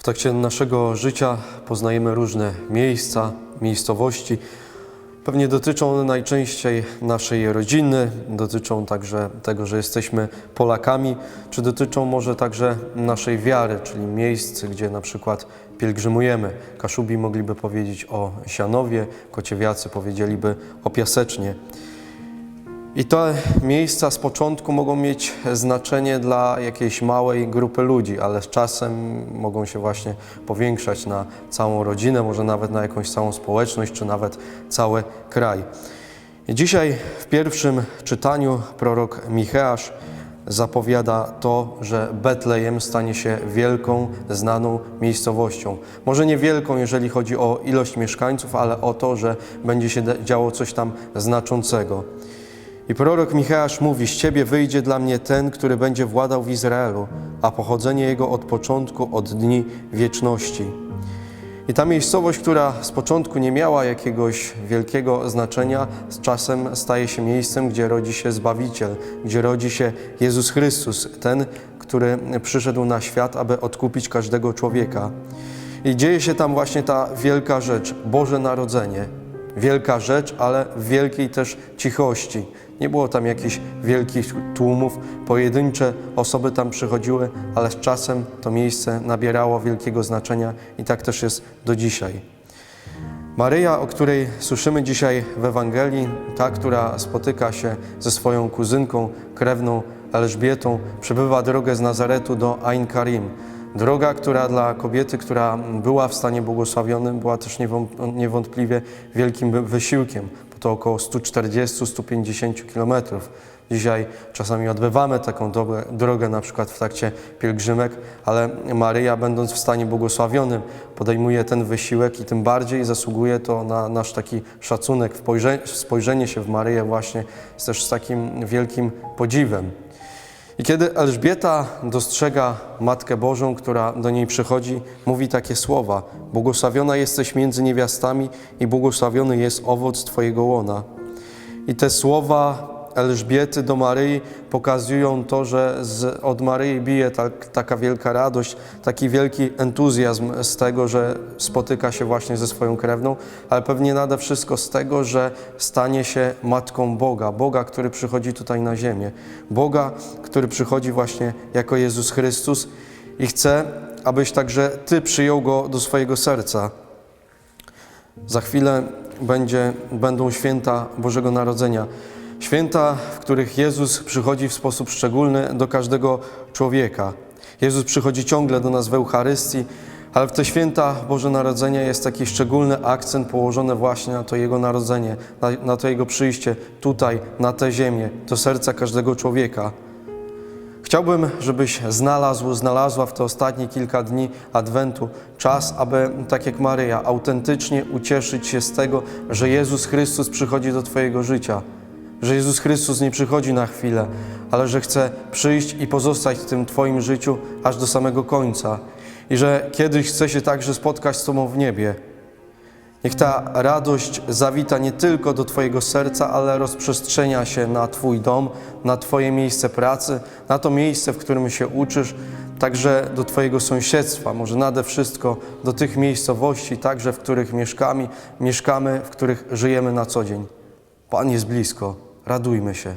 W trakcie naszego życia poznajemy różne miejsca, miejscowości. Pewnie dotyczą one najczęściej naszej rodziny, dotyczą także tego, że jesteśmy Polakami, czy dotyczą może także naszej wiary, czyli miejsc, gdzie na przykład pielgrzymujemy. Kaszubi mogliby powiedzieć o Sianowie, Kociewiacy powiedzieliby o Piasecznie. I te miejsca z początku mogą mieć znaczenie dla jakiejś małej grupy ludzi, ale z czasem mogą się właśnie powiększać na całą rodzinę, może nawet na jakąś całą społeczność, czy nawet cały kraj. I dzisiaj w pierwszym czytaniu prorok Micheasz zapowiada to, że Betlejem stanie się wielką, znaną miejscowością. Może nie wielką, jeżeli chodzi o ilość mieszkańców, ale o to, że będzie się działo coś tam znaczącego. I prorok Micheasz mówi: Z ciebie wyjdzie dla mnie ten, który będzie władał w Izraelu, a pochodzenie jego od początku, od dni wieczności. I ta miejscowość, która z początku nie miała jakiegoś wielkiego znaczenia, z czasem staje się miejscem, gdzie rodzi się Zbawiciel, gdzie rodzi się Jezus Chrystus, ten, który przyszedł na świat, aby odkupić każdego człowieka. I dzieje się tam właśnie ta wielka rzecz Boże Narodzenie. Wielka rzecz, ale w wielkiej też cichości. Nie było tam jakichś wielkich tłumów, pojedyncze osoby tam przychodziły, ale z czasem to miejsce nabierało wielkiego znaczenia i tak też jest do dzisiaj. Maryja, o której słyszymy dzisiaj w Ewangelii, ta, która spotyka się ze swoją kuzynką krewną Elżbietą, przebywa drogę z Nazaretu do Ain Karim. Droga, która dla kobiety, która była w stanie błogosławionym, była też niewąt- niewątpliwie wielkim wysiłkiem, bo to około 140-150 kilometrów. Dzisiaj czasami odbywamy taką drogę, na przykład w trakcie pielgrzymek, ale Maryja, będąc w stanie błogosławionym, podejmuje ten wysiłek i tym bardziej zasługuje to na nasz taki szacunek. Spojrzenie się w Maryję właśnie jest też z takim wielkim podziwem. I kiedy Elżbieta dostrzega Matkę Bożą, która do niej przychodzi, mówi takie słowa: Błogosławiona jesteś między niewiastami i błogosławiony jest owoc Twojego łona. I te słowa Elżbiety do Maryi pokazują to, że z, od Maryi bije tak, taka wielka radość, taki wielki entuzjazm z tego, że spotyka się właśnie ze swoją krewną, ale pewnie nade wszystko z tego, że stanie się matką Boga, Boga, który przychodzi tutaj na ziemię, Boga, który przychodzi właśnie jako Jezus Chrystus i chce, abyś także Ty przyjął Go do swojego serca. Za chwilę będzie, będą święta Bożego Narodzenia. Święta, w których Jezus przychodzi w sposób szczególny do każdego człowieka. Jezus przychodzi ciągle do nas w Eucharystii, ale w te święta Boże Narodzenia jest taki szczególny akcent położony właśnie na to Jego narodzenie, na, na to Jego przyjście tutaj, na tę ziemię, do serca każdego człowieka. Chciałbym, żebyś znalazł, znalazła w te ostatnie kilka dni Adwentu czas, aby, tak jak Maryja, autentycznie ucieszyć się z tego, że Jezus Chrystus przychodzi do Twojego życia. Że Jezus Chrystus nie przychodzi na chwilę, ale że chce przyjść i pozostać w tym Twoim życiu aż do samego końca. I że kiedyś chce się także spotkać z Tobą w niebie. Niech ta radość zawita nie tylko do Twojego serca, ale rozprzestrzenia się na Twój dom, na Twoje miejsce pracy, na to miejsce, w którym się uczysz, także do Twojego sąsiedztwa, może nade wszystko do tych miejscowości, także w których mieszkamy, mieszkamy, w których żyjemy na co dzień. Pan jest blisko, radujmy się.